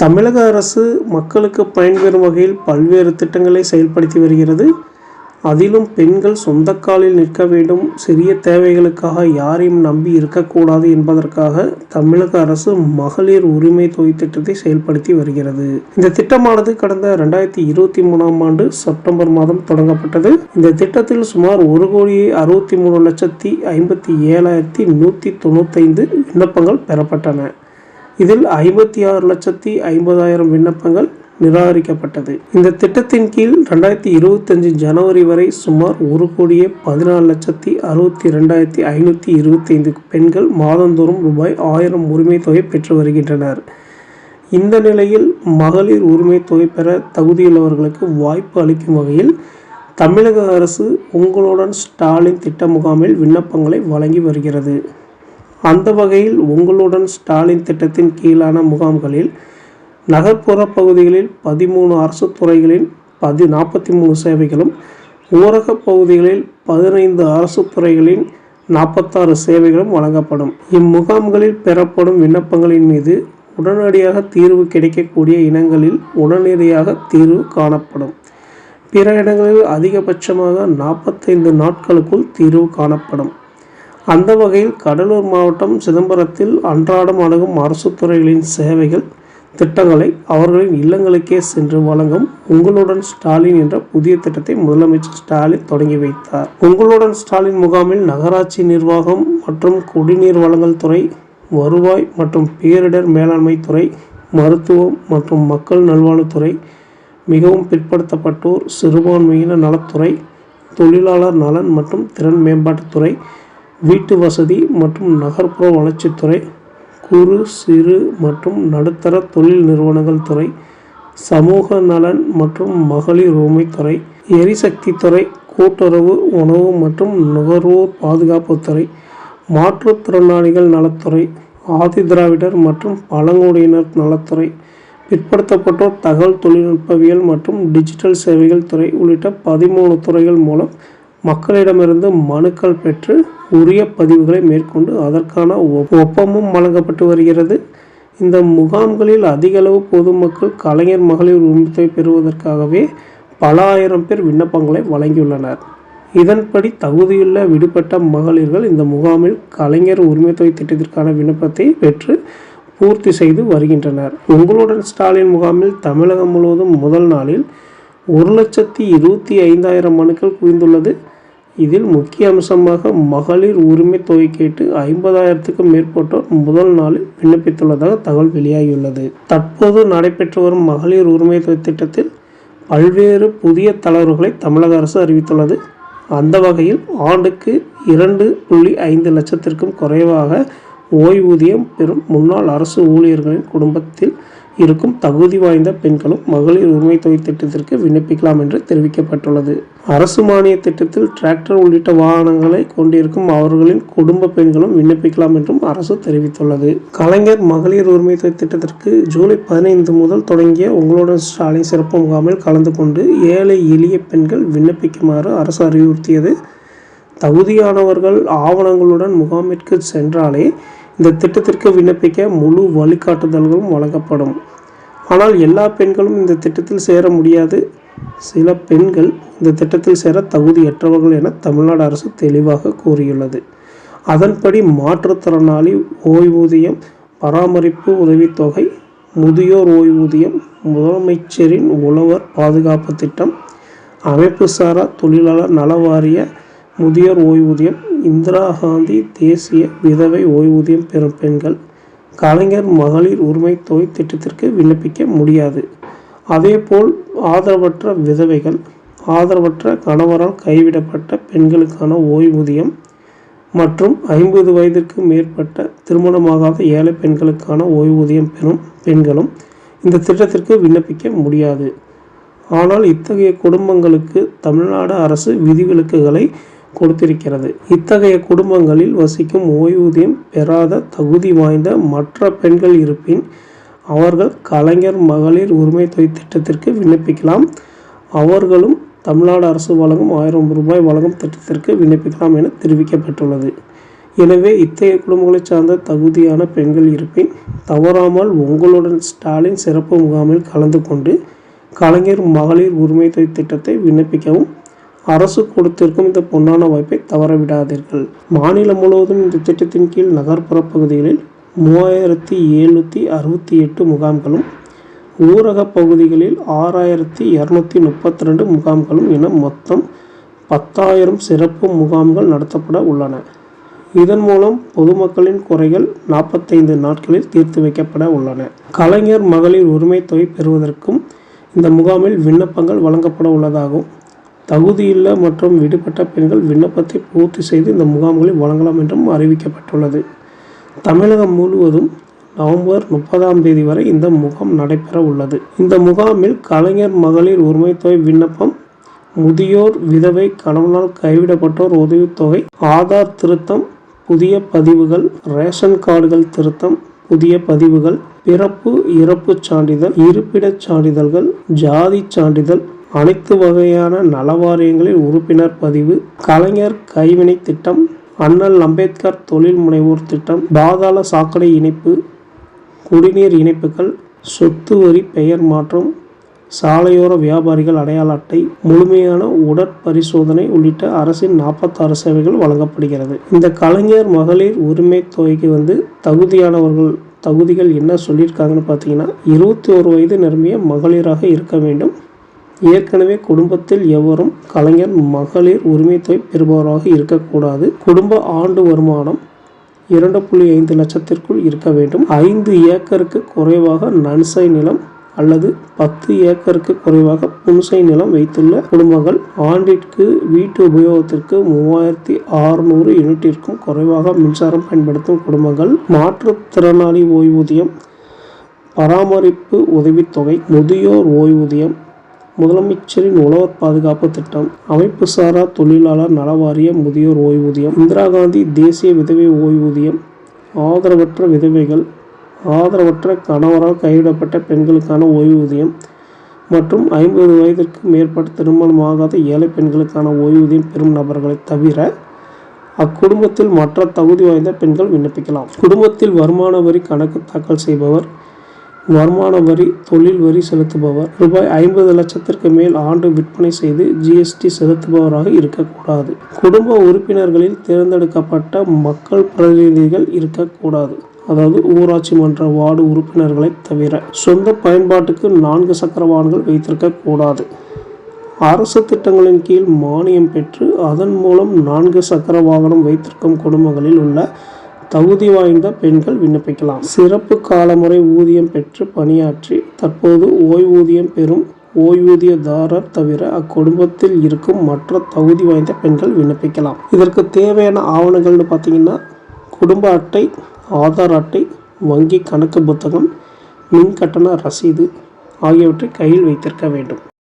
தமிழக அரசு மக்களுக்கு பயன்பெறும் வகையில் பல்வேறு திட்டங்களை செயல்படுத்தி வருகிறது. அதிலும் பெண்கள் சொந்த காலில் நிற்க வேண்டும். சிறிய தேவைகளுக்காக யாரையும் நம்பி இருக்கக்கூடாது என்பதற்காக தமிழக அரசு மகளிர் உரிமை தொகை திட்டத்தை செயல்படுத்தி வருகிறது. இந்த திட்டமானது கடந்த ரெண்டாயிரத்தி இருபத்தி மூணாம் ஆண்டு செப்டம்பர் மாதம் தொடங்கப்பட்டது. இந்த திட்டத்தில் சுமார் ஒரு கோடியே அறுபத்தி மூணு லட்சத்தி ஐம்பத்தி ஏழாயிரத்தி நூற்றி தொண்ணூத்தைந்து விண்ணப்பங்கள் பெறப்பட்டன. இதில் ஐம்பத்தி ஆறு லட்சத்தி ஐம்பதாயிரம் விண்ணப்பங்கள் நிராகரிக்கப்பட்டது. இந்த திட்டத்தின் கீழ் ரெண்டாயிரத்தி இருபத்தஞ்சு ஜனவரி வரை சுமார் ஒரு கோடியே பதினாலு லட்சத்தி அறுபத்தி ரெண்டாயிரத்தி ஐநூற்றி இருபத்தைந்து பெண்கள் மாதந்தோறும் ரூபாய் ஆயிரம் உரிமை தொகை பெற்று வருகின்றனர். இந்த நிலையில் மகளிர் உரிமை தொகை பெற தகுதியுள்ளவர்களுக்கு வாய்ப்பு அளிக்கும் வகையில் தமிழக அரசு உங்களுடன் ஸ்டாலின் திட்ட முகாமில் விண்ணப்பங்களை வழங்கி வருகிறது. அந்த வகையில் உங்களுடன் ஸ்டாலின் திட்டத்தின் கீழான முகாம்களில் நகர்ப்புற பகுதிகளில் பதிமூணு அரசு துறைகளின் பதி நாற்பத்தி மூணு சேவைகளும் ஊரக பகுதிகளில் பதினைந்து அரசு துறைகளின் நாற்பத்தாறு சேவைகளும் வழங்கப்படும். இம்முகாம்களில் பெறப்படும் விண்ணப்பங்களின் மீது உடனடியாக தீர்வு கிடைக்கக்கூடிய இனங்களில் உடனடியாக தீர்வு காணப்படும். பிற இடங்களில் அதிகபட்சமாக நாற்பத்தைந்து நாட்களுக்குள் தீர்வு காணப்படும். அந்த வகையில் கடலூர் மாவட்டம் சிதம்பரத்தில் அன்றாடம் அணுகும் அரசு துறைகளின் சேவைகள் திட்டங்களை அவர்களின் இல்லங்களுக்கே சென்று வழங்கும் உங்களுடன் ஸ்டாலின் என்ற புதிய திட்டத்தை முதலமைச்சர் ஸ்டாலின் தொடங்கி வைத்தார். உங்களுடன் ஸ்டாலின் முகாமில் நகராட்சி நிர்வாகம் மற்றும் குடிநீர் வழங்கல் துறை வருவாய் மற்றும் பேரிடர் மேலாண்மை துறை மருத்துவம் மற்றும் மக்கள் நல்வாழ்வுத்துறை மிகவும் பிற்படுத்தப்பட்டோர் சிறுபான்மையின நலத்துறை தொழிலாளர் நலன் மற்றும் திறன் மேம்பாட்டுத்துறை வீட்டு வசதி மற்றும் நகர்ப்புற வளர்ச்சித்துறை குறு சிறு மற்றும் நடுத்தர தொழில் நிறுவனங்கள் துறை சமூக நலன் மற்றும் மகளிர் உரிமைத்துறை எரிசக்தி துறை கூட்டுறவு உணவு மற்றும் நுகர்வோர் பாதுகாப்புத்துறை மாற்றுத்திறனாளிகள் நலத்துறை ஆதிதிராவிடர் மற்றும் பழங்குடியினர் நலத்துறை பிற்படுத்தப்பட்டோர் தகவல் தொழில்நுட்பவியல் மற்றும் டிஜிட்டல் சேவைகள் துறை உள்ளிட்ட பதிமூணு துறைகள் மூலம் மக்களிடமிருந்து மனுக்கள் பெற்று உரிய பதிவுகளை மேற்கொண்டு அதற்கான ஒப்பமும் வழங்கப்பட்டு வருகிறது. இந்த முகாம்களில் அதிகளவு பொதுமக்கள் கலைஞர் மகளிர் உரிமை பெறுவதற்காகவே பல ஆயிரம் பேர் விண்ணப்பங்களை வழங்கியுள்ளனர். இதன்படி தகுதியுள்ள விடுபட்ட மகளிர்கள் இந்த முகாமில் கலைஞர் உரிமைத்தொகை திட்டத்திற்கான விண்ணப்பத்தை பெற்று பூர்த்தி செய்து வருகின்றனர். உங்களுடன் ஸ்டாலின் முகாமில் தமிழகம் முழுவதும் முதல் நாளில் ஒரு லட்சத்தி இருபத்தி ஐந்தாயிரம் மனுக்கள் குவிந்துள்ளது. இதில் முக்கிய அம்சமாக மகளிர் உரிமை தொகை கேட்டு ஐம்பதாயிரத்துக்கும் மேற்பட்டோர் முதல் நாளில் விண்ணப்பித்துள்ளதாக தகவல் வெளியாகியுள்ளது. தற்போது நடைபெற்று வரும் மகளிர் உரிமை தொகை திட்டத்தில் பல்வேறு புதிய தளர்வுகளை தமிழக அரசு அறிவித்துள்ளது. அந்த வகையில் ஆண்டுக்கு இரண்டு புள்ளி ஐந்து லட்சத்திற்கும் குறைவாக ஓய்வூதியம் பெறும் முன்னாள் அரசு ஊழியர்களின் குடும்பத்தில் இருக்கும் தகுதி வாய்ந்த பெண்களும் மகளிர் உரிமை தொகை திட்டத்திற்கு விண்ணப்பிக்கலாம் என்று தெரிவிக்கப்பட்டுள்ளது. அரசு மானிய திட்டத்தில் டிராக்டர் உள்ளிட்ட வாகனங்களை கொண்டிருக்கும் அவர்களின் குடும்ப பெண்களும் விண்ணப்பிக்கலாம் என்றும் அரசு தெரிவித்துள்ளது. கலைஞர் மகளிர் உரிமை தொகை திட்டத்திற்கு ஜூலை பதினைந்து முதல் தொடங்கிய உங்களுடன் ஸ்டாலின் சிறப்பு முகாமில் கலந்து கொண்டு ஏழை எளிய பெண்கள் விண்ணப்பிக்குமாறு அரசு அறிவுறுத்தியது. தகுதியானவர்கள் ஆவணங்களுடன் முகாமிற்கு சென்றாலே இந்த திட்டத்திற்கு விண்ணப்பிக்க முழு வழிகாட்டுதல்களும் வழங்கப்படும். ஆனால் எல்லா பெண்களும் இந்த திட்டத்தில் சேர முடியாது. சில பெண்கள் இந்த திட்டத்தில் சேர தகுதியற்றவர்கள் என தமிழ்நாடு அரசு தெளிவாக கூறியுள்ளது. அதன்படி மாற்றுத்திறனாளி ஓய்வூதியம் பராமரிப்பு உதவித்தொகை முதியோர் ஓய்வூதியம் முதலமைச்சரின் உழவர் பாதுகாப்பு திட்டம் அமைப்பு சாரா தொழிலாளர் நல வாரிய முதியோர் ஓய்வூதியம் இந்திரா காந்தி தேசிய விதவை ஓய்வூதியம் பெறும் பெண்கள் கலைஞர் மகளிர் உரிமை தொகை திட்டத்திற்கு விண்ணப்பிக்க முடியாது. அதேபோல் ஆதரவற்ற விதவைகள் ஆதரவற்ற கணவரால் கைவிடப்பட்ட பெண்களுக்கான ஓய்வூதியம் மற்றும் ஐம்பது வயதிற்கு மேற்பட்ட திருமணமாகாத ஏழை பெண்களுக்கான ஓய்வூதியம் பெறும் பெண்களும் இந்த திட்டத்திற்கு விண்ணப்பிக்க முடியாது. ஆனால் இத்தகைய குடும்பங்களுக்கு தமிழ்நாடு அரசு விதிவிலக்குகளை கொடுத்திருக்கிறது. இத்தகைய குடும்பங்களில் வசிக்கும் ஓய்வூதியம் பெறாத தகுதி வாய்ந்த மற்ற பெண்கள் இருப்பின் அவர்கள் கலைஞர் மகளிர் உரிமை தொகை திட்டத்திற்கு விண்ணப்பிக்கலாம். அவர்களும் தமிழ்நாடு அரசு வழங்கும் ஆயிரம் ரூபாய் வழங்கும் திட்டத்திற்கு விண்ணப்பிக்கலாம் என தெரிவிக்கப்பட்டுள்ளது. எனவே இத்தகைய குடும்பங்களைச் சார்ந்த தகுதியான பெண்கள் இருப்பின் தவறாமல் உங்களுடன் ஸ்டாலின் சிறப்பு முகாமில் கலந்து கொண்டு கலைஞர் மகளிர் உரிமை தொகை திட்டத்தை விண்ணப்பிக்கவும் அரசு கொடுத்திருக்கும் இந்த பொன்னான வாய்ப்பை தவறவிடாதீர்கள். மாநிலம் முழுவதும் இந்த திட்டத்தின் கீழ் நகர்ப்புற பகுதிகளில் மூவாயிரத்தி எழுநூற்றி அறுபத்தி எட்டு முகாம்களும் ஊரக பகுதிகளில் ஆறாயிரத்தி இரநூத்தி முப்பத்தி ரெண்டு முகாம்களும் என மொத்தம் பத்தாயிரம் சிறப்பு முகாம்கள் நடத்தப்பட உள்ளன. இதன் மூலம் பொதுமக்களின் குறைகள் நாற்பத்தைந்து நாட்களில் தீர்த்து வைக்கப்பட உள்ளன. கலைஞர் மகளிர் உரிமை தொகை பெறுவதற்கும் இந்த முகாமில் விண்ணப்பங்கள் வழங்கப்பட உள்ளதாகவும் தகுதியுள்ள மற்றும் விடுபட்ட பெண்கள் விண்ணப்பத்தை பூர்த்தி செய்து இந்த முகாம்களை வழங்கலாம் என்றும் அறிவிக்கப்பட்டுள்ளது. தமிழகம் முழுவதும் நவம்பர் முப்பதாம் தேதி வரை இந்த முகாம் நடைபெற உள்ளது. இந்த முகாமில் கலைஞர் மகளிர் உரிமை தொகை விண்ணப்பம் முதியோர் விதவை கணவனால் கைவிடப்பட்டோர் உதவித்தொகை ஆதார் திருத்தம் புதிய பதிவுகள் ரேஷன் கார்டுகள் திருத்தம் புதிய பதிவுகள் பிறப்பு இறப்புச் சான்றிதழ் இருப்பிடச் சான்றிதழ்கள் ஜாதி சான்றிதழ் அனைத்து வகையான நலவாரியங்களில் உறுப்பினர் பதிவு கலைஞர் கைவினை திட்டம் அண்ணல் அம்பேத்கர் தொழில் முனைவோர் திட்டம் பாதாள சாக்கடை இணைப்பு குடிநீர் இணைப்புகள் சொத்து வரி பெயர் மாற்றம் சாலையோர வியாபாரிகள் அடையாள அட்டை முழுமையான உடற்பரிசோதனை உள்ளிட்ட அரசின் நாற்பத்தாறு சேவைகள் வழங்கப்படுகிறது. இந்த கலைஞர் மகளிர் உரிமை தொகைக்கு வந்து தகுதியானவர்கள் தகுதிகள் என்ன சொல்லியிருக்காங்கன்னு பார்த்தீங்கன்னா இருபத்தி ஒரு வயது நிரம்பிய மகளிராக இருக்க வேண்டும். ஏற்கனவே குடும்பத்தில் எவரும் கலைஞர் மகளிர் உரிமைத்தொகை பெறுபவராக இருக்கக்கூடாது. குடும்ப ஆண்டு வருமானம் இரண்டு புள்ளி ஐந்து லட்சத்திற்குள் இருக்க வேண்டும். ஐந்து ஏக்கருக்கு குறைவாக நன்சை நிலம் அல்லது பத்து ஏக்கருக்கு குறைவாக புன்சை நிலம் வைத்துள்ள குடும்பங்கள் ஆண்டிற்கு வீட்டு உபயோகத்திற்கு மூவாயிரத்தி அறுநூறு யூனிட்டிற்கும் குறைவாக மின்சாரம் பயன்படுத்தும் குடும்பங்கள். மாற்றுத்திறனாளி ஓய்வூதியம் பராமரிப்பு உதவித்தொகை முதியோர் ஓய்வூதியம் முதலமைச்சரின் உழவர் பாதுகாப்பு திட்டம். அமைப்பு சாரா தொழிலாளர் நலவாரிய முதியோர் ஓய்வூதியம். இந்திரா காந்தி தேசிய விதவை ஓய்வூதியம். ஆதரவற்ற விதவைகள். ஆதரவற்ற கணவரால் கைவிடப்பட்ட பெண்களுக்கான ஓய்வூதியம். மற்றும் ஐம்பது வயதிற்கு மேற்பட்ட திருமணமாகாத ஏழை பெண்களுக்கான ஓய்வூதியம் பெறும் நபர்களை தவிர அக்குடும்பத்தில் மற்ற தகுதி வாய்ந்த பெண்கள் விண்ணப்பிக்கலாம். குடும்பத்தில் வருமான வரி கணக்கு தாக்கல் செய்பவர். வருமான வரி தொழில் வரி செலுத்துபவர். ரூபாய் ஐம்பது லட்சத்திற்கு மேல் ஆண்டு விற்பனை செய்து ஜிஎஸ்டி செலுத்துபவராக இருக்கக்கூடாது. குடும்ப உறுப்பினர்களில் தேர்ந்தெடுக்கப்பட்ட மக்கள் பிரதிநிதிகள் இருக்கக்கூடாது. அதாவது ஊராட்சி மன்ற வார்டு உறுப்பினர்களை தவிர சொந்த பயன்பாட்டுக்கு நான்கு சக்கர வாகனங்கள் வைத்திருக்க கூடாது அரசு திட்டங்களின் கீழ் மானியம் பெற்று அதன் மூலம் நான்கு சக்கர வாகனம் வைத்திருக்கும் குடும்பங்களில் உள்ள தகுதி வாய்ந்த பெண்கள் விண்ணப்பிக்கலாம். சிறப்பு காலமுறை ஊதியம் பெற்று பணியாற்றி தற்போது ஓய்வூதியம் பெறும் ஓய்வூதியதாரர் தவிர அக்குடும்பத்தில் இருக்கும் மற்ற தகுதி வாய்ந்த பெண்கள் விண்ணப்பிக்கலாம். இதற்கு தேவையான ஆவணங்கள்னு பார்த்தீங்கன்னா குடும்ப அட்டை ஆதார் அட்டை வங்கி கணக்கு புத்தகம் மின் கட்டண ரசீது ஆகியவற்றை கையில் வைத்திருக்க வேண்டும்.